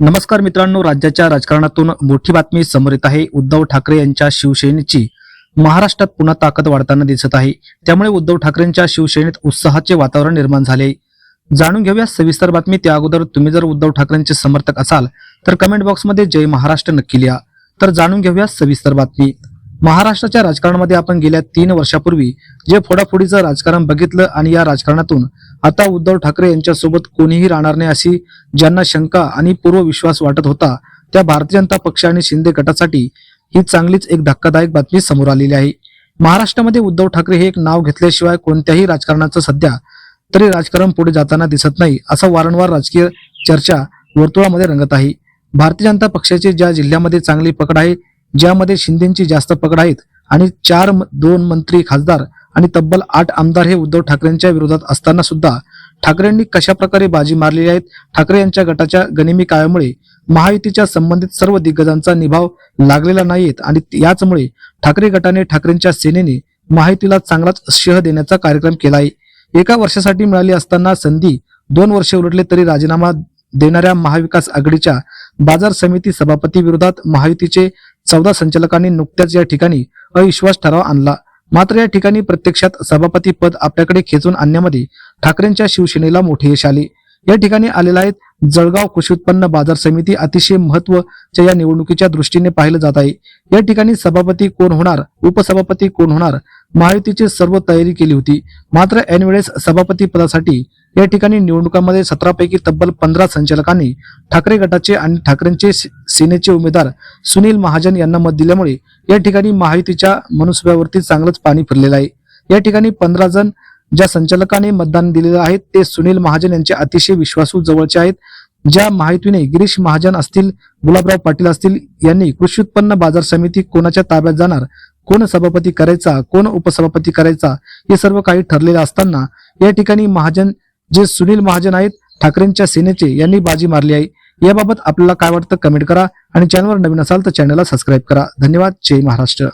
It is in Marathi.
नमस्कार मित्रांनो राज्याच्या राजकारणातून मोठी बातमी समोर येत आहे. उद्धव ठाकरे यांच्या शिवसेनेची महाराष्ट्रात पुन्हा ताकद वाढताना दिसत आहे. त्यामुळे उद्धव ठाकरेंच्या शिवसेनेत उत्साहाचे वातावरण निर्माण झाले. जाणून घेऊया सविस्तर बातमी. त्या अगोदर तुम्ही जर उद्धव ठाकरेंचे समर्थक असाल तर कमेंट बॉक्समध्ये जय महाराष्ट्र नक्की लिहा. तर जाणून घेऊया सविस्तर बातमी. महाराष्ट्राच्या राजकारणामध्ये आपण गेल्या तीन वर्षापूर्वी जे फोडाफोडीचं राजकारण बघितलं आणि या राजकारणातून आता उद्धव ठाकरे यांच्यासोबत कोणीही राहणार नाही अशी ज्यांना शंका आणि पूर्वविश्वास वाटत होता त्या भारतीय जनता पक्ष आणि शिंदे गटासाठी ही चांगलीच एक धक्कादायक बातमी समोर आलेली आहे. महाराष्ट्रामध्ये उद्धव ठाकरे हे एक नाव घेतल्याशिवाय कोणत्याही राजकारणाचं सध्या तरी राजकारण पुढे जाताना दिसत नाही असा वारंवार राजकीय चर्चा वर्तुळामध्ये रंगत आहे. भारतीय जनता पक्षाची ज्या जिल्ह्यामध्ये चांगली पकड आहे ज्यामध्ये शिंदेची जास्त पकड आहेत आणि चार म- दोन मंत्री खासदार आणि तब्बल आठ आमदार हे उद्धव ठाकरेंच्या विरोधात असताना सुद्धा ठाकरेंनी कशा प्रकारे बाजी मारलेली आहेत? ठाकरे यांच्या गटाच्या गनिमी काळामुळे महायुतीच्या संबंधित सर्व दिग्गजांचा निभाव लागलेला नाहीत आणि याचमुळे ठाकरे गटाने ठाकरेंच्या सेनेने महायुतीला चांगलाच शह देण्याचा कार्यक्रम केला आहे एका वर्षासाठी मिळाली असताना संधी दोन वर्षे उलटले तरी राजीनामा देणाऱ्या महाविकास आघाडीच्या बाजार समिती सभापती विरोधात महायुतीचे चौदा संचालकांनी नुकत्याच या ठिकाणी अविश्वास ठराव आणला. मात्र या ठिकाणी प्रत्यक्षात सभापती पद आपल्याकडे खेचून आणण्यामध्ये ठाकरेंच्या शिवसेनेला मोठे यश आले. या ठिकाणी आलेला आहेत जळगाव कृषी उत्पन्न बाजार समिती अतिशय महत्वच्या या निवडणुकीच्या दृष्टीने पाहिलं जात आहे. या ठिकाणी सभापती कोण होणार उपसभापती कोण होणार महायुतीची सर्व तयारी केली होती. मात्र ऐनवेळेस सभापती पदासाठी या ठिकाणी निवडणुकांमध्ये सतरापैकी तब्बल पंधरा संचालकांनी ठाकरे गटाचे आणि ठाकरेंचे सेनेचे उमेदवार सुनील महाजन यांना मत दिल्यामुळे या ठिकाणी महायुतीच्या मनुष्यावरती चांगलंच पाणी फिरलेलं आहे. या ठिकाणी पंधरा जण ज्या संचालकांनी मतदान दिलेलं आहे ते सुनील महाजन यांचे अतिशय विश्वासू जवळचे आहेत. ज्या माहितीने गिरीश महाजन असतील गुलाबराव पाटील असतील यांनी कृषी उत्पन्न बाजार समिती कोणाच्या ताब्यात जाणार कोण सभापती करायचा कोण उपसभापती करायचा हे सर्व काही ठरलेलं असताना या ठिकाणी महाजन जे सुनील महाजन आहेत ठाकरेंच्या सेनेचे यांनी बाजी मारली आहे. याबाबत आपल्याला काय वाटतं कमेंट करा आणि चॅनलवर नवीन असाल तर चॅनलला सबस्क्राईब करा. धन्यवाद. जय महाराष्ट्र.